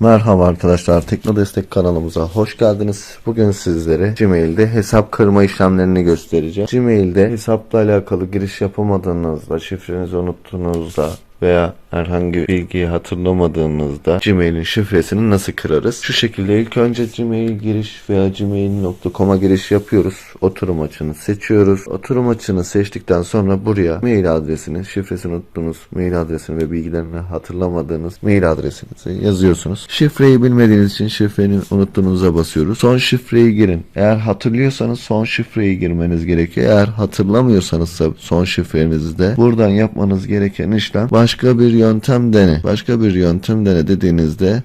Merhaba arkadaşlar, Tekno Destek kanalımıza hoş geldiniz. Bugün sizlere Gmail'de hesap kırma işlemlerini göstereceğim. Gmail'de hesapla alakalı giriş yapamadığınızda, şifrenizi unuttuğunuzda veya herhangi bilgiyi hatırlamadığımızda Gmail'in şifresini nasıl kırarız? Şu şekilde ilk önce Gmail giriş veya gmail.com'a giriş yapıyoruz. Oturum açını seçiyoruz. Oturum açını seçtikten sonra buraya mail adresini, şifresini unuttuğunuz mail adresini ve bilgilerini hatırlamadığınız mail adresinizi yazıyorsunuz. Şifreyi bilmediğiniz için şifreni unuttuğunuza basıyoruz. Son şifreyi girin. Eğer hatırlıyorsanız son şifreyi girmeniz gerekiyor. Eğer hatırlamıyorsanız da son şifrenizi de buradan yapmanız gereken işlem başka bir yöntem dene. Başka bir yöntem dene dediğinizde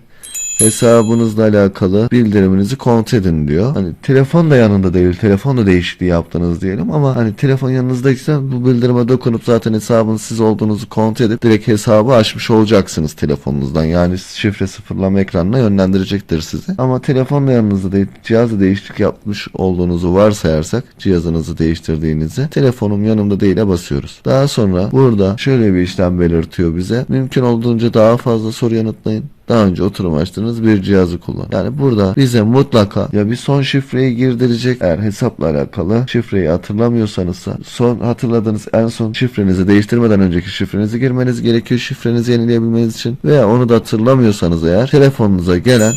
hesabınızla alakalı bildiriminizi kontrol edin diyor. Hani telefon da yanında değil, telefon da değişikliği yaptınız diyelim ama hani telefon yanınızdaysa bu bildirime dokunup zaten hesabın siz olduğunuzu kontrol edip direkt hesabı açmış olacaksınız telefonunuzdan. Yani şifre sıfırlama ekranına yönlendirecektir sizi. Ama telefon da yanınızda değil, cihazda değişiklik yapmış olduğunuzu varsayarsak cihazınızı değiştirdiğinizi telefonum yanımda değil'e basıyoruz. Daha sonra burada şöyle bir işlem belirtiyor bize. Mümkün olduğunca daha fazla soru yanıtlayın daha önce oturum açtığınız bir cihazı kullan. Yani burada bize mutlaka ya bir son şifreyi girdirecek eğer hesapla alakalı şifreyi hatırlamıyorsanız son hatırladığınız en son şifrenizi değiştirmeden önceki şifrenizi girmeniz gerekiyor şifrenizi yenileyebilmeniz için veya onu da hatırlamıyorsanız eğer telefonunuza gelen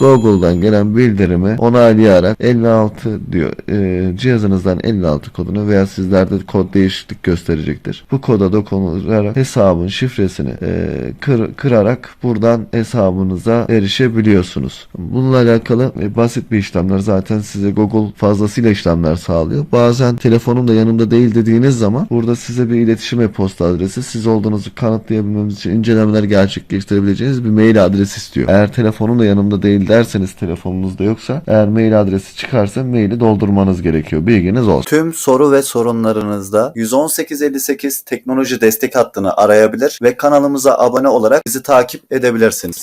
Google'dan gelen bildirimi onaylayarak 56 diyor e, cihazınızdan 56 kodunu veya sizlerde kod değişiklik gösterecektir. Bu koda dokunarak hesabın şifresini e, kır- kırarak buradan hesabınıza erişebiliyorsunuz. Bununla alakalı e, basit bir işlemler zaten size Google fazlasıyla işlemler sağlıyor. Bazen telefonum da yanımda değil dediğiniz zaman burada size bir iletişim e-posta adresi siz olduğunuzu kanıtlayabilmemiz için incelemeler gerçekleştirebileceğiniz bir mail adresi istiyor. Eğer telefonum da yanımda değil derseniz telefonunuzda yoksa eğer mail adresi çıkarsa maili doldurmanız gerekiyor. Bilginiz olsun. Tüm soru ve sorunlarınızda 11858 teknoloji destek hattını arayabilir ve kanalımıza abone olarak bizi takip edebilirsiniz.